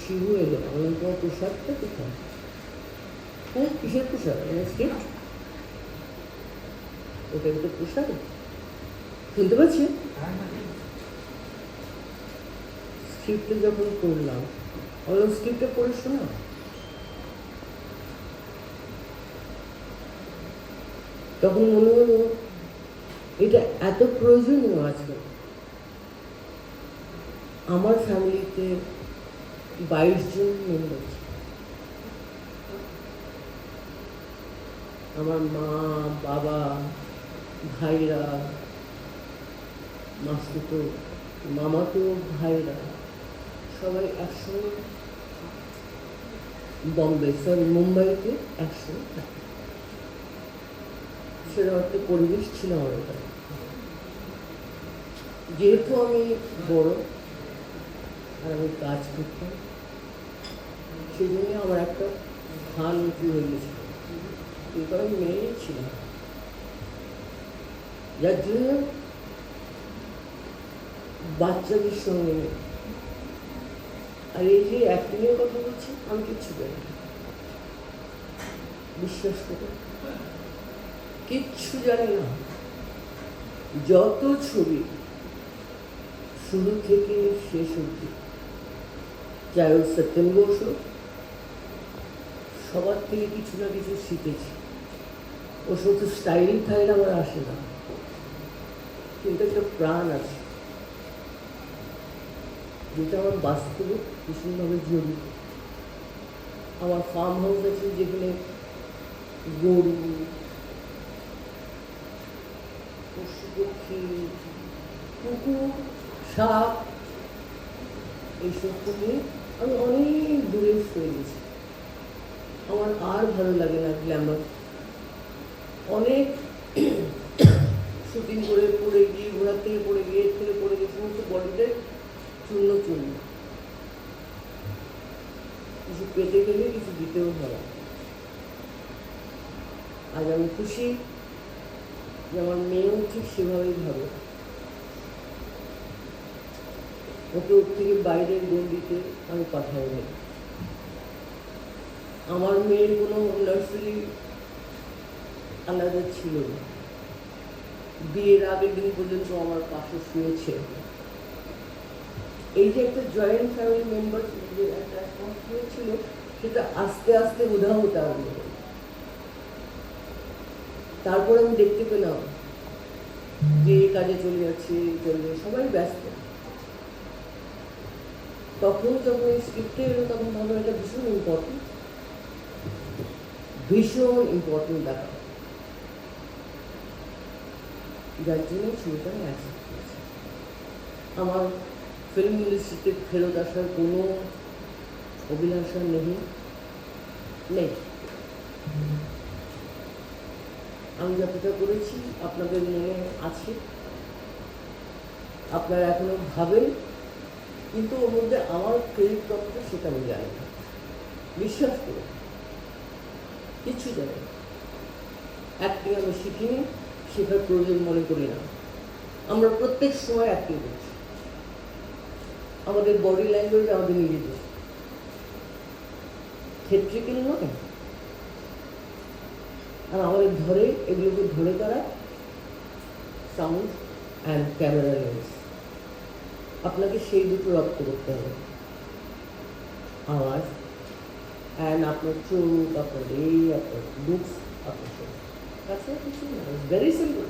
শিবু এলো আমি তোমার প্রসাদটা কোথায়? হ্যাঁ কিসের প্রসাদ স্ক্রিপ্ট ওটা তো প্রসাদ শুনতে পাচ্ছি? স্ক্রিপ্টে যখন করলাম স্ক্রিপ্টে পড়ে শোনা? তখন মনে হলো এটা এত প্রয়োজনীয় আছে আমার ফ্যামিলিতে বাইশ জন মেম্বার আমার মা, বাবা, ভাইরা মাসুতো মামাতো ভাইরা সবাই একসঙ্গে বম্বে সরি মুম্বাইতে একসঙ্গে সেরকম একটা পরিবেশ ছিল আমার ওখানে। যেহেতু আমি বড়, আর আমি কাজ করতাম সেই জন্য আমার একটা স্থান উঁচু হয়ে গেছিল কিন্তু আমি মেনে নিচ্ছিলাম যার জন্য বাচ্চাদের সঙ্গে আর এই যে অ্যাক্টিংয়ের কথা বলছি আমি কিচ্ছু জানি বিশ্বাস করে। কিচ্ছু জানি না। যত ছবি শুরু থেকে শেষ অবধি চাই সত্যেন ঘোষ হোক, সবার থেকে কিছু না কিছু শিখেছি। ও শুধু স্টাইল ফাইল আমার আসে না। কিন্তু একটা প্রাণ আছে। যেটা আমার বাস্তবে ভীষণভাবে জড়িত আমার ফার্ম হাউস আছে যেখানে গরু, পশু পক্ষী কুকুর, সাপ, এইসব নিয়ে আমি অনেক দূরে সরে গেছি। আমার আর ভালো লাগে না গ্ল্যামার অনেক শুটিং করে পড়ে গিয়ে, ঘোড়ার থেকে পড়ে গিয়ে থেকে পড়ে গিয়ে, সমস্ত বডিতে চূর্ণ চূর্ণ। কিছু পেতে গেলে কিছু দিতেও হয়। আজ আমি খুশি যে আমার মেয়েও ঠিক সেভাবেই ভাবে। ওকে ওর থেকে বাইরের গন্ডিতে আমি পাঠাই নি আমার মেয়ের কোনো নার্সারি আলাদা ছিল না। বিয়ের আগের দিন পর্যন্ত আমার পাশে শুয়েছে। এই যে একটা জয়েন্ট ফ্যামিলি মেম্বার যে একটা ছিল সেটা আস্তে আস্তে উধাও হতে আরম্ভ তারপর আমি দেখতে পেলাম যে কাজে চলে যাচ্ছে, চলে সবাই ব্যস্ত। তখন যখন এই স্ক্রিপ্টে এলো, তখন ভাবলাম এটা ভীষণ ইম্পর্টেন্ট ভীষণ ইম্পর্টেন্ট ব্যাপার যার জন্য ছবিটা আমি অ্যাকসেপ্ট করেছি আমার ফিল্ম ইন্ডাস্ট্রিতে ফেরত আসার কোনো অভিলাষা নেই নেই। আমি যতটা করেছি, আপনাদের মনে আছে। আপনারা এখনও ভাবেন, কিন্তু ওর মধ্যে আমার ক্রেডিট কতটা সেটা আমি জানি না। বিশ্বাস করুন। কিচ্ছু জানি অ্যাক্টিং আমি শিখিনি শেখার প্রয়োজন মনে করি না। আমরা প্রত্যেক সময় অ্যাক্টিং করছি আমাদের বডি ল্যাঙ্গুয়েজ আমাদের নিজেদের। থিয়েট্রিক্যাল নয় আর আমাদের ধরে, এগুলোকে ধরে করা সাউন্ড অ্যান্ড ক্যামেরা লেন্স আপনাকে সেই দুটো রপ্ত করতে হবে। আওয়াজ অ্যান্ড আপনার চোখ আপনার এই আপনার লুকস আপনার সব তাছাড়া কিছু না ভেরি সিম্পল